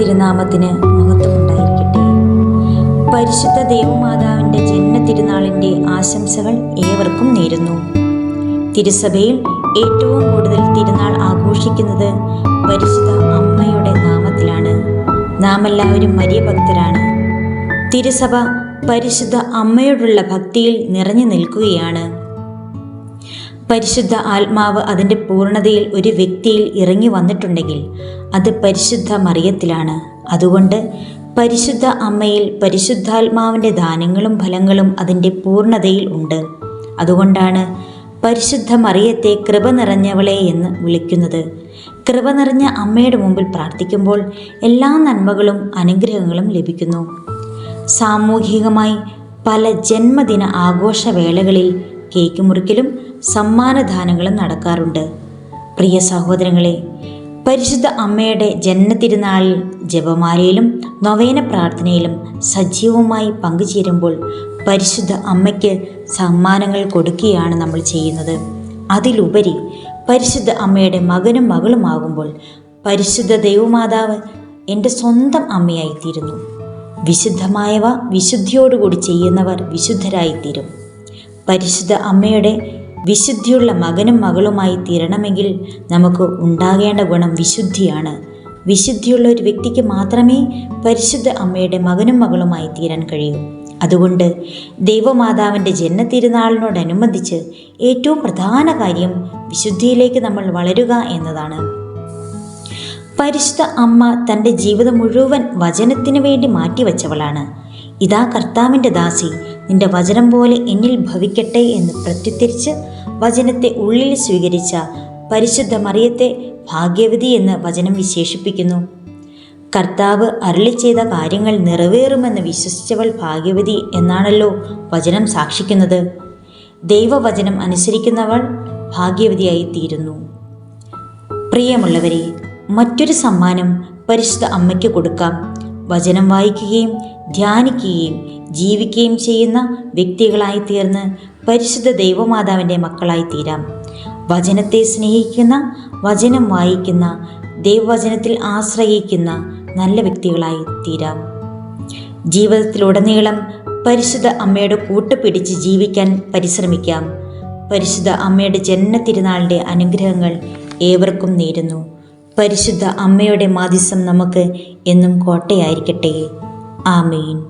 തിരുനാമത്തിന് മഹത്വമുണ്ടായിരിക്കട്ടെ. പരിശുദ്ധ ദേവമാതാവിന്റെ ജന്മ തിരുനാളിന്റെ ആശംസകൾ ഏവർക്കും നേരുന്നു. തിരുസഭയിൽ ഏറ്റവും കൂടുതൽ തിരുനാൾ ആഘോഷിക്കുന്നത് പരിശുദ്ധ അമ്മയുടെ നാമത്തിലാണ്. നാം എല്ലാവരും മരിയ ഭക്തരാണ് തിരുസഭ പരിശുദ്ധ അമ്മയോടുള്ള ഭക്തിയിൽ നിറഞ്ഞു നിൽക്കുകയാണ്. പരിശുദ്ധ ആത്മാവ് അതിന്റെ പൂർണതയിൽ ഒരു വ്യക്തിയിൽ ഇറങ്ങി വന്നിട്ടുണ്ടെങ്കിൽ അത് പരിശുദ്ധ മറിയത്തിലാണ്. അതുകൊണ്ട് പരിശുദ്ധ അമ്മയിൽ പരിശുദ്ധാത്മാവിന്റെ ദാനങ്ങളും ഫലങ്ങളും അതിന്റെ പൂർണതയിൽ ഉണ്ട്. അതുകൊണ്ടാണ് പരിശുദ്ധ മറിയത്തെ കൃപ നിറഞ്ഞവളെ എന്ന് വിളിക്കുന്നത്. കൃപ നിറഞ്ഞ അമ്മയുടെ മുമ്പിൽ പ്രാർത്ഥിക്കുമ്പോൾ എല്ലാ നന്മകളും അനുഗ്രഹങ്ങളും ലഭിക്കുന്നു. സാമൂഹികമായി പല ജന്മദിന ആഘോഷവേളകളിൽ കേക്ക് മുറിക്കലും സമ്മാനദാനങ്ങളും നടക്കാറുണ്ട്. പ്രിയ സഹോദരങ്ങളെ പരിശുദ്ധ അമ്മയുടെ ജന്മതിരുനാളിൽ ജപമാലയിലും നൊവേന പ്രാർത്ഥനയിലും സജീവമായി പങ്കുചേരുമ്പോൾ പരിശുദ്ധ അമ്മയ്ക്ക് സമ്മാനങ്ങൾ കൊടുക്കുകയാണ് നമ്മൾ ചെയ്യുന്നത്. അതിലുപരി പരിശുദ്ധ അമ്മയുടെ മകനും മകളുമാകുമ്പോൾ പരിശുദ്ധ ദൈവമാതാവ് എന്റെ സ്വന്തം അമ്മയായിത്തീരുന്നു. വിശുദ്ധമായവ വിശുദ്ധിയോടുകൂടി ചെയ്യുന്നവർ വിശുദ്ധരായിത്തീരും. പരിശുദ്ധ അമ്മയുടെ വിശുദ്ധിയുള്ള മകനും മകളുമായി തീരണമെങ്കിൽ നമുക്ക് ഉണ്ടാകേണ്ട ഗുണം വിശുദ്ധിയാണ്. വിശുദ്ധിയുള്ള ഒരു വ്യക്തിക്ക് മാത്രമേ പരിശുദ്ധ അമ്മയുടെ മകനും മകളുമായി തീരാൻ കഴിയൂ. അതുകൊണ്ട് ദൈവമാതാവിന്റെ ജന്മതിരുനാളിനോടനുബന്ധിച്ച് ഏറ്റവും പ്രധാന കാര്യം വിശുദ്ധിയിലേക്ക് നമ്മൾ വളരുക എന്നതാണ്. പരിശുദ്ധ അമ്മ തന്റെ ജീവിതം മുഴുവൻ വചനത്തിന് വേണ്ടി മാറ്റിവെച്ചവളാണ്. ഇതാ കർത്താവിന്റെ ദാസി നിന്റെ വചനം പോലെ എന്നിൽ ഭവിക്കട്ടെ എന്ന് പ്രത്യുത്തരിച്ച് വചനത്തെ ഉള്ളിൽ സ്വീകരിച്ച പരിശുദ്ധ മറിയത്തെ ഭാഗ്യവതി എന്ന് വചനം വിശേഷിപ്പിക്കുന്നു. കർത്താവ് അരളി ചെയ്ത കാര്യങ്ങൾ നിറവേറുമെന്ന് വിശ്വസിച്ചവൾ ഭാഗ്യവതി എന്നാണല്ലോ വചനം സാക്ഷിക്കുന്നത്. ദൈവവചനം അനുസരിക്കുന്നവൾ ഭാഗ്യവതിയായി തീരുന്നു. പ്രിയമുള്ളവരെ മറ്റൊരു സമ്മാനം പരിശുദ്ധ അമ്മയ്ക്ക് കൊടുക്കാം. വചനം വായിക്കുകയും ധ്യാനിക്കുകയും ജീവിക്കുകയും ചെയ്യുന്ന വ്യക്തികളായി തീർന്ന് പരിശുദ്ധ ദൈവമാതാവിന്റെ മക്കളായി തീരാം വചനത്തെ സ്നേഹിക്കുന്ന വചനം വായിക്കുന്ന ദൈവവചനത്തിൽ ആശ്രയിക്കുന്ന നല്ല വ്യക്തികളായി തീരാം ജീവിതത്തിലുടനീളം പരിശുദ്ധ അമ്മയുടെ കൂട്ടുപിടിച്ച് ജീവിക്കാൻ പരിശ്രമിക്കാം. പരിശുദ്ധ അമ്മയുടെ ജന്മതിരുനാളിന്റെ അനുഗ്രഹങ്ങൾ ഏവർക്കും നേരുന്നു. പരിശുദ്ധ അമ്മയുടെ മാതിസം നമുക്ക് എന്നും കോട്ടയായിരിക്കട്ടെ. ആമീൻ.